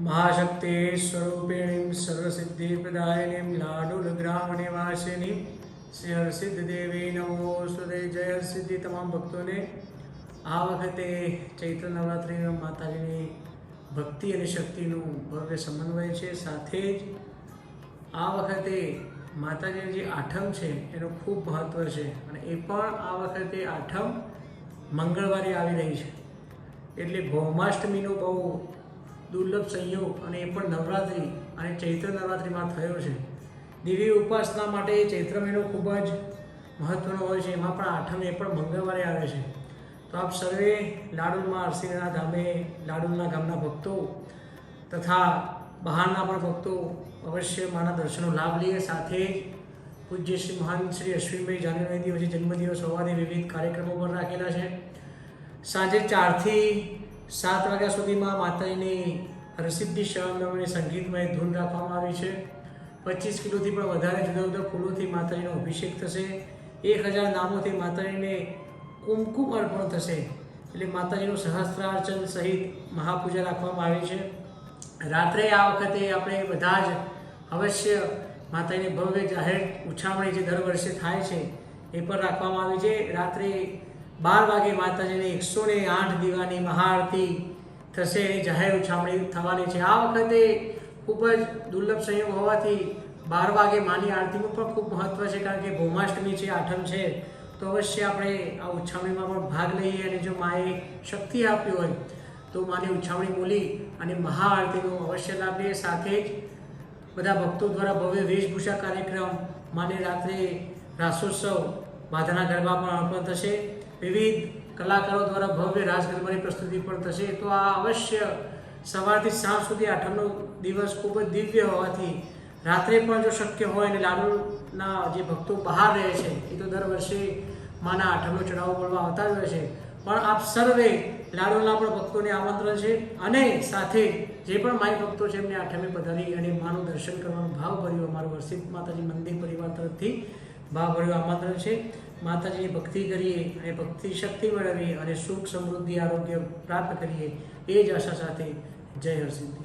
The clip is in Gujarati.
મહાશક્તિ સ્વરૂપિણીમ સર્વસિદ્ધિપ્રદાયિનીમ લાડુલગ્રામનિવાસિની શ્રી હરસિદ્ધ દેવી નમો જય હરસિદ્ધિ તમામ ભક્તોને આ વખતે ચૈત્ર નવરાત્રિમાં માતાજીની ભક્તિ અને શક્તિનું ભવ્ય સમન્વય છે। સાથે જ આ વખતે માતાજીની જે આઠમ છે, એનું ખૂબ મહત્ત્વ છે અને એ પણ આ વખતે આઠમ મંગળવારે આવી રહી છે। એટલે ભૌમાષ્ટમીનો બહુ દુર્લભ સંયોગ અને એ પણ નવરાત્રિ અને ચૈત્ર નવરાત્રિમાં થયો છે. દેવી ઉપાસના માટે ચૈત્ર મહિનો ખૂબ જ મહત્વનો હોય છે. એમાં પણ આઠમ એ પણ મંગળવારે આવે છે. તો આપ સર્વે લાડુલમાં અરસિંહના ધામે, લાડુલના ગામના ભક્તો તથા બહારના પણ ભક્તો અવશ્ય માના દર્શનનો લાભ લઈએ સાથે જ પૂજ્ય શ્રી મહાન શ્રી અશ્વિનભાઈ જાન્યુઆરી દિવસે જન્મદિવસ હોવાથી વિવિધ કાર્યક્રમો પણ રાખેલા છે. સાંજે ચારથી સાત વાગ્યા સુધીમાં માતાજીની હરસિદ્ધિ શરણની સંગીતમય ધૂન રાખવામાં આવી છે. પચીસ કિલોથી પણ વધારે જુદા જુદા ફૂલોથી માતાજીનો અભિષેક થશે. એક હજાર નામોથી માતાજીને કુમકુમ અર્પણ થશે. એટલે માતાજીનું સહસ્ત્રાર્ચન સહિત મહાપૂજા રાખવામાં આવી છે. રાત્રે આ વખતે આપણે બધા જ અવશ્ય માતાજીની ભવ્ય જાહેર ઉછામણી જે દર વર્ષે થાય છે, એ પણ રાખવામાં આવી છે. રાત્રે બાર વાગે માતાજીને એકસો ને આઠ દીવાની મહાઆરતી થશે એની જાહેર ઉછામણી થવાની છે. આ વખતે ખૂબ જ દુર્લભ સંયોગ હોવાથી બાર વાગે માની આરતીનું પણ ખૂબ મહત્વ છે, કારણ કે ભૌમાષ્ટમી છે, આઠમ છે. તો અવશ્ય આપણે આ ઉછામણીમાં પણ ભાગ લઈએ અને જો માએ શક્તિ આપી હોય તો માની ઉછામણી બોલી અને મહાઆરતીનો અવશ્ય લાભ લઈએ સાથે જ બધા ભક્તો દ્વારા ભવ્ય વેશભૂષા કાર્યક્રમ માને રાત્રે રાસોત્સવ બાધાના ગરબા પણ અર્પણ થશે. વિવિધ કલાકારો દ્વારા ભવ્ય રાસ ગરબાની પ્રસ્તુતિ પણ થશે. તો આ અવશ્ય સવારથી સાંજ સુધી આઠમનો દિવસ ખૂબ જ દિવ્ય હોવાથી રાત્રે પણ જો શક્ય હોય અને લાડુના જે ભક્તો બહાર રહે છે, એ તો દર વર્ષે માના આઠમનો ચઢાવો બોલવા આવતા જ હોય છે. પણ આપ સર્વે લાડુના પણ ભક્તોને આમંત્રણ છે અને સાથે જે પણ માય ભક્તો છે, એમને આઠમે પધારી અને માનું દર્શન કરવાનું ભાવ ભર્યું અમારું વર્ષિત માતાજી મંદિર પરિવાર તરફથી ભાવ ભર્યું આમંત્રણ છે. માતાજીની ભક્તિ કરીએ અને ભક્તિ શક્તિ મેળવીએ અને સુખ સમૃદ્ધિ આરોગ્ય પ્રાપ્ત કરીએ એ જ આશા સાથે જય હરસિદ્ધિ.